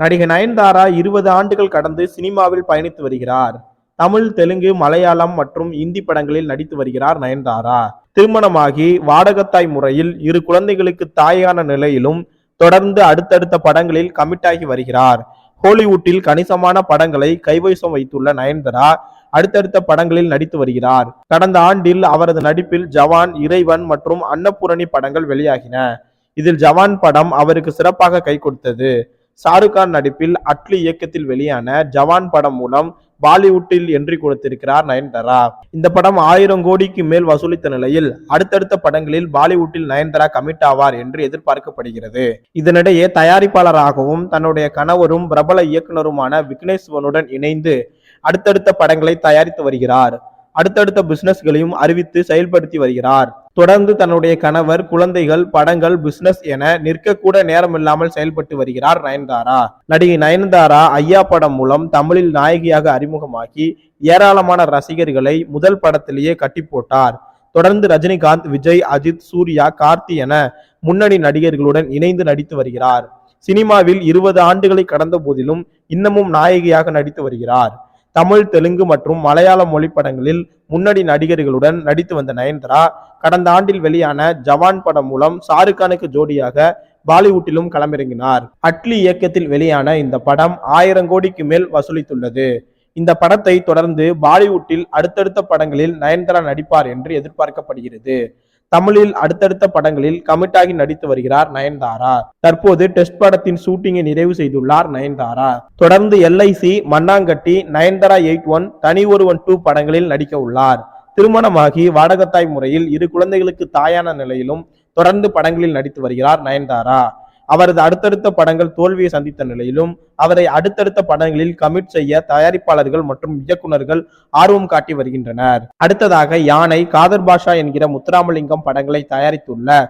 நடிகை நயன்தாரா இருபது ஆண்டுகள் கடந்து சினிமாவில் பயணித்து வருகிறார். தமிழ் தெலுங்கு மலையாளம் மற்றும் இந்தி படங்களில் நடித்து வருகிறார் நயன்தாரா. திருமணமாகி வாடகத்தாய் முறையில் இரு குழந்தைகளுக்கு தாயான நிலையிலும் தொடர்ந்து அடுத்தடுத்த படங்களில் கமிட்டாகி வருகிறார். ஹாலிவுட்டில் கணிசமான படங்களை கைவசம் வைத்துள்ள நயன்தாரா அடுத்தடுத்த படங்களில் நடித்து வருகிறார். கடந்த ஆண்டில் அவரது நடிப்பில் ஜவான் இறைவன் மற்றும் அன்னபூரணி படங்கள் வெளியாகின. இதில் ஜவான் படம் அவருக்கு சிறப்பாக கை கொடுத்தது. ஷாருக் கான் நடிப்பில் அட்லி இயக்கத்தில் வெளியான ஜவான் படம் மூலம் பாலிவுட்டில் என்ட்ரி கொடுத்திருக்கிறார் நயன்தாரா. இந்த படம் ஆயிரம் கோடிக்கு மேல் வசூலித்த நிலையில் அடுத்தடுத்த படங்களில் பாலிவுட்டில் நயன்தாரா கமிட் ஆவார் என்று எதிர்பார்க்கப்படுகிறது. இதனிடையே தயாரிப்பாளராகவும் தன்னுடைய கணவரும் பிரபல இயக்குனருமான விக்னேஸ்வனுடன் இணைந்து அடுத்தடுத்த படங்களை தயாரித்து வருகிறார். அடுத்தடுத்த பிசினஸ்களையும் அறிவித்து செயல்படுத்தி வருகிறார். தொடர்ந்து தன்னுடைய கணவர் குழந்தைகள் படங்கள் பிசினஸ் என நிற்கக்கூட நேரமில்லாமல் செயல்பட்டு வருகிறார் நயன்தாரா. நடிகை நயன்தாரா ஐயா படம் மூலம் தமிழில் நாயகியாக அறிமுகமாக்கி ஏராளமான ரசிகர்களை முதல் படத்திலேயே கட்டி போட்டார். தொடர்ந்து ரஜினிகாந்த் விஜய் அஜித் சூர்யா கார்த்தி என முன்னணி நடிகர்களுடன் இணைந்து நடித்து வருகிறார். சினிமாவில் இருபது ஆண்டுகளை கடந்த போதிலும் இன்னமும் நாயகியாக நடித்து வருகிறார். தமிழ் தெலுங்கு மற்றும் மலையாள மொழி படங்களில் முன்னணி நடிகர்களுடன் நடித்து வந்த நயன்தாரா கடந்த ஆண்டில் வெளியான ஜவான் படம் மூலம் ஷாருக்கானுக்கு ஜோடியாக பாலிவுட்டிலும் களமிறங்கினார். அட்லி இயக்கத்தில் வெளியான இந்த படம் ஆயிரம் கோடிக்கு மேல் வசூலித்துள்ளது. இந்த படத்தை தொடர்ந்து பாலிவுட்டில் அடுத்தடுத்த படங்களில் நயன்தாரா நடிப்பார் என்று எதிர்பார்க்கப்படுகிறது. தமிழில் அடுத்தடுத்த படங்களில் கமிட்டாகி நடித்து வருகிறார் நயன்தாரா. தற்போது டெஸ்ட் படத்தின் ஷூட்டிங்கை நிறைவு செய்துள்ளார் நயன்தாரா. தொடர்ந்து எல்ஐசி மண்ணாங்கட்டி நயன்தாரா எயிட் ஒன் தனி ஒருவன் டூ படங்களில் நடிக்க உள்ளார். திருமணமாகி வாடகத்தாய் முறையில் இரு குழந்தைகளுக்கு தாயான நிலையிலும் தொடர்ந்து படங்களில் நடித்து வருகிறார் நயன்தாரா. அவரது அடுத்தடுத்த படங்கள் தோல்வியை சந்தித்த நிலையிலும் அவரை அடுத்தடுத்த படங்களில் கமிட் செய்ய தயாரிப்பாளர்கள் மற்றும் இயக்குனர்கள் ஆர்வம் காட்டி வருகின்றனர். அடுத்ததாக யானை காதர் பாஷா என்கிற முத்துராமலிங்கம் படங்களை தயாரித்துள்ள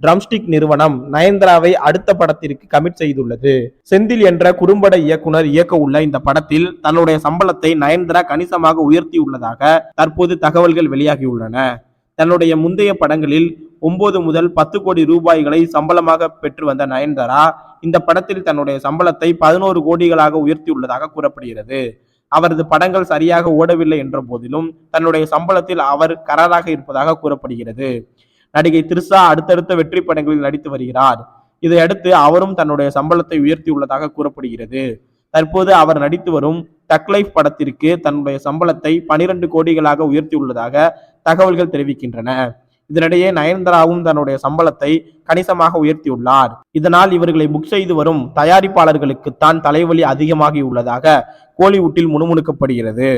ட்ரம்ஸ்டிக் நிறுவனம் நயன்தாராவை அடுத்த படத்திற்கு கமிட் செய்துள்ளது. செந்தில் என்ற குறும்பட இயக்குனர் இயக்க உள்ள இந்த படத்தில் தன்னுடைய சம்பளத்தை நயன்தாரா கணிசமாக உயர்த்தியுள்ளதாக தற்போது தகவல்கள் வெளியாகியுள்ளன தன்னுடைய முந்தைய படங்களில் ஒன்பது முதல் பத்து கோடி ரூபாய்களை சம்பளமாக பெற்று வந்த நயன்தாரா இந்த படத்தில் தன்னுடைய சம்பளத்தை பதினோரு கோடிகளாக உயர்த்தியுள்ளதாக கூறப்படுகிறது. அவரது படங்கள் சரியாக ஓடவில்லை என்ற போதிலும் தன்னுடைய சம்பளத்தில் அவர் கராராக இருப்பதாக கூறப்படுகிறது. நடிகை திரிஷா அடுத்தடுத்த வெற்றி படங்களில் நடித்து வருகிறார். இதையடுத்து அவரும் தன்னுடைய சம்பளத்தை உயர்த்தியுள்ளதாக கூறப்படுகிறது. தற்போது அவர் நடித்து வரும் டக்லைஃப் படத்திற்கு தன்னுடைய சம்பளத்தை பனிரெண்டு கோடிகளாக உயர்த்தியுள்ளதாக தகவல்கள் தெரிவிக்கின்றன. இதனிடையே நயன்தாராவும் தன்னுடைய சம்பளத்தை கணிசமாக உயர்த்தியுள்ளார். இதனால் இவர்களை புக் செய்து வரும் தயாரிப்பாளர்களுக்கு தான் தலைவலி அதிகமாகியுள்ளதாக கோலிவுட்டில் முணுமுணுக்கப்படுகிறது.